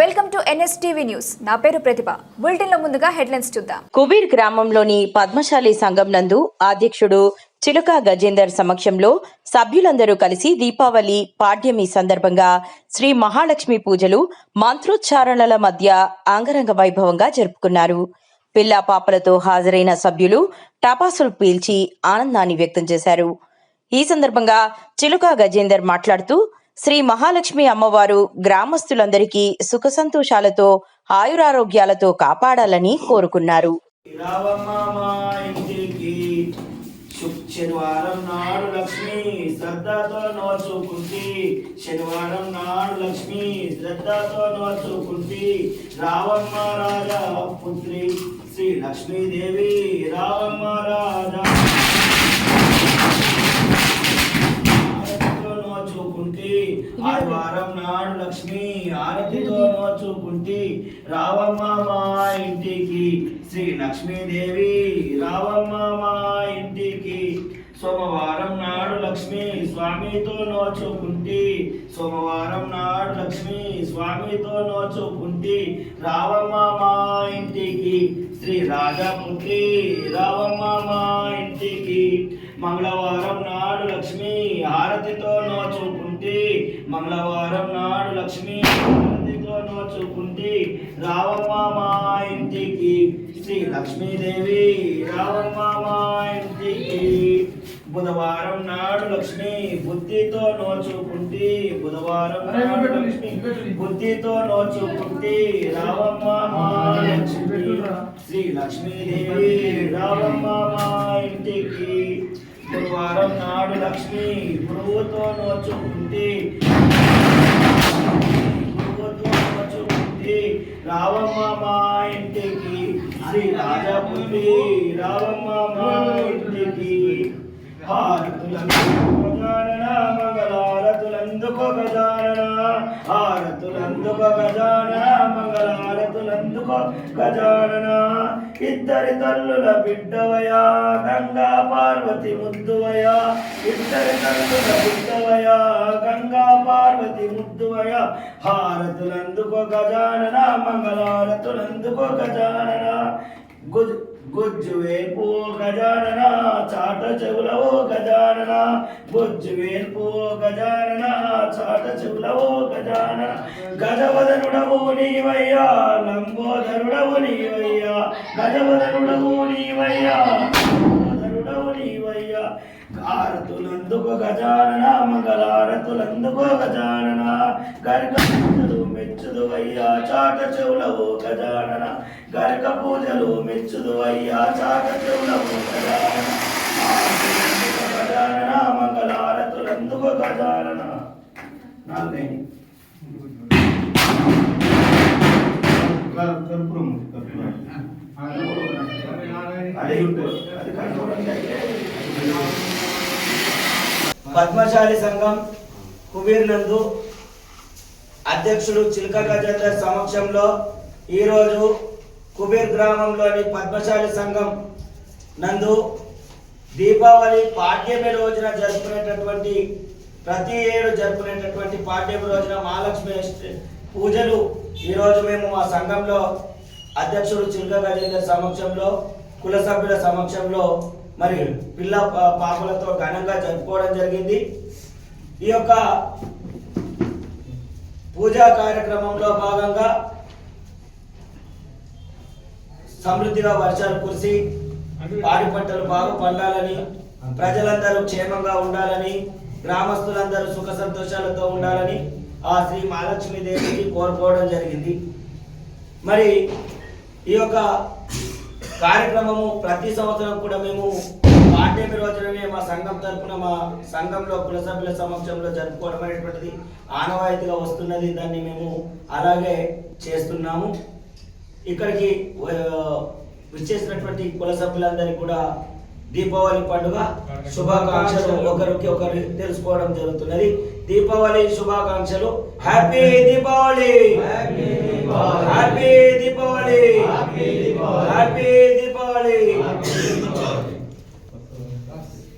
Welcome to NSTV news. నా పేరు ప్రతిభ. బులెటిన్లో ముందుగా హెడ్లైన్స్ చూద్దాం. కుబీర్ గ్రామంలోని పద్మశాలి సంఘం నందు అధ్యక్షుడు చిలుక గజేందర్ సమక్షంలో సభ్యులందరూ కలిసి దీపావళి పాడ్యమి సందర్భంగా శ్రీ మహాలక్ష్మి పూజలు మంత్రోచ్చారణల మధ్య అంగరంగ వైభవంగా జరుపుకున్నారు. పిల్లా పాపలతో హాజరైన సభ్యులు టపాసులు పీల్చి ఆనందాన్ని వ్యక్తం చేశారు. ఈ సందర్భంగా చిలుక గజేందర్ మాట్లాడుతూ శ్రీ మహాలక్ష్మి అమ్మవారు గ్రామస్తులందరికీ సుఖ సంతోషాలతో ఆయురారోగ్యాలతో కాపాడాలని కోరుకున్నారు. శనివారం నాడు లక్ష్మి శ్రద్ధతో నోచుకుంటి శనివారం నాడు లక్ష్మి శ్రద్ధతో నోచుకుంటి రావమ్మ రాజా పుత్రి శ్రీ లక్ష్మీదేవి రావమ్మ రాజా ఆరతితో నోచుకుంటి ఆదివారం నాడు లక్ష్మి ఆరతితో నోచుకుంటి రావమ్మ మా ఇంటికి. శ్రీ లక్ష్మీదేవి రావమ్మ మా ఇంటికి. సోమవారం నాడు లక్ష్మి స్వామితో నోచుకుంటి సోమవారం నాడు లక్ష్మి స్వామితో నోచుకుంటి రావమ్మ మా ఇంటికి. శ్రీ రాజాపుత్రి రావమ్మ మా ఇంటికి. మంగళవారం నాడు లక్ష్మి హారతితో నోచుకుంటి మంగళవారం నాడు లక్ష్మి నోచుకుంటి రావమ్మ మా ఇంటికి. శ్రీ లక్ష్మీదేవి రావమ్మ మా ఇంటికి. బుధవారం నాడు లక్ష్మి బుద్ధితో నోచుకుంటి బుధవారం నాడు లక్ష్మి బుద్ధితో నోచుకుంటి రావమ్మ మా లక్ష్మి శ్రీ లక్ష్మీదేవి రావమ్మ మా ఇంటికి. గురువారం నాడు లక్ష్మి గురువుతో నోచుకుంది గురువుతో నోచుకుంది రావమ్మ మా ఇంటికి. శ్రీ రాజపుత్రి రావమ్మ మా ఇంటికి. హారతులందుకో గజానన మంగళారతులందుకో గజానన. హారతులందుకో గజానన మంగళారతులందుకో గజానన. ఇద్దరి తల్లుల బిడ్డవయా గంగా పార్వతి ముద్దువయా ఇద్దరి తల్లుల బిడ్డవయా గంగా పార్వతి ముద్దువయా హారతులందుకో గజానన మంగళారతులందుకో గజానన. గుజ్ గుజ్జు వేపు గజానన చాట చెవులవో గజానన. గుజ్జు వేపు గజానన చాట చెవులవో గజాన. గజవదనుడవు నీవయ్యా లంబోదరుడవు నీవయ్యా గజవదనుడవు నీవయ్యా లంబోదరుడవు నీవయ్యా. హారతులందుకో గజానన మంగళారతులందుకో గజానన. గర్గ పూజలు మెచ్చుదు అయ్యా చాట చెవులవు గజానన. గర్గ పూజలు మెచ్చుదు అయ్యా చాట చెవులవు గజానన. హారతులందుకో గజానన మంగళారతులందుకో కర్పూరం పద్మశాలి సంఘం కుబీర్ నందు అధ్యక్షుడు చిలక గజేందర్ సమక్షంలో ఈరోజు కుబీర్ గ్రామంలోని పద్మశాలి సంఘం నందు దీపావళి పాడ్యమి రోజున జరుపుకునేటటువంటి ప్రతి ఏడు జరుపుకునేటటువంటి పాడ్యమి రోజున మహాలక్ష్మి పూజలు. ఈరోజు మేము మా సంఘంలో అధ్యక్షుడు చిల్క గజేందర్ సమక్షంలో కుల సభ్యుల సమక్షంలో మరి పిల్ల పాపలతో ఘనంగా జరుపుకోవడం జరిగింది. ఈ యొక్క పూజా కార్యక్రమంలో భాగంగా సమృద్ధిగా వర్షాలు కురిసి పాడి పంటలు బాగా పండాలని ప్రజలందరూ క్షేమంగా ఉండాలని గ్రామస్తులందరూ సుఖ సంతోషాలతో ఉండాలని ఆ శ్రీ మహాలక్ష్మీదేవికి కోరుకోవడం జరిగింది. మరి ఈ యొక్క కార్యక్రమము ప్రతి సంవత్సరం కూడా మేము పాఠ్యమి రోజుననే మా సంఘం తరఫున మా సంఘంలో కుల సభ్యుల సమక్షంలో జరుపుకోవడం అనేటువంటిది ఆనవాయితీగా వస్తున్నది. దాన్ని మేము అలాగే చేస్తున్నాము. ఇక్కడికి విచ్చేసినటువంటి కుల సభ్యులందరికీ కూడా దీపావళి పండుగ శుభాకాంక్షలు ఒకరికి ఒకరు తెలుసుకోవడం జరుగుతున్నది. దీపావళి శుభాకాంక్షలు. Happy Deepavali happy Deepavali happy Deepavali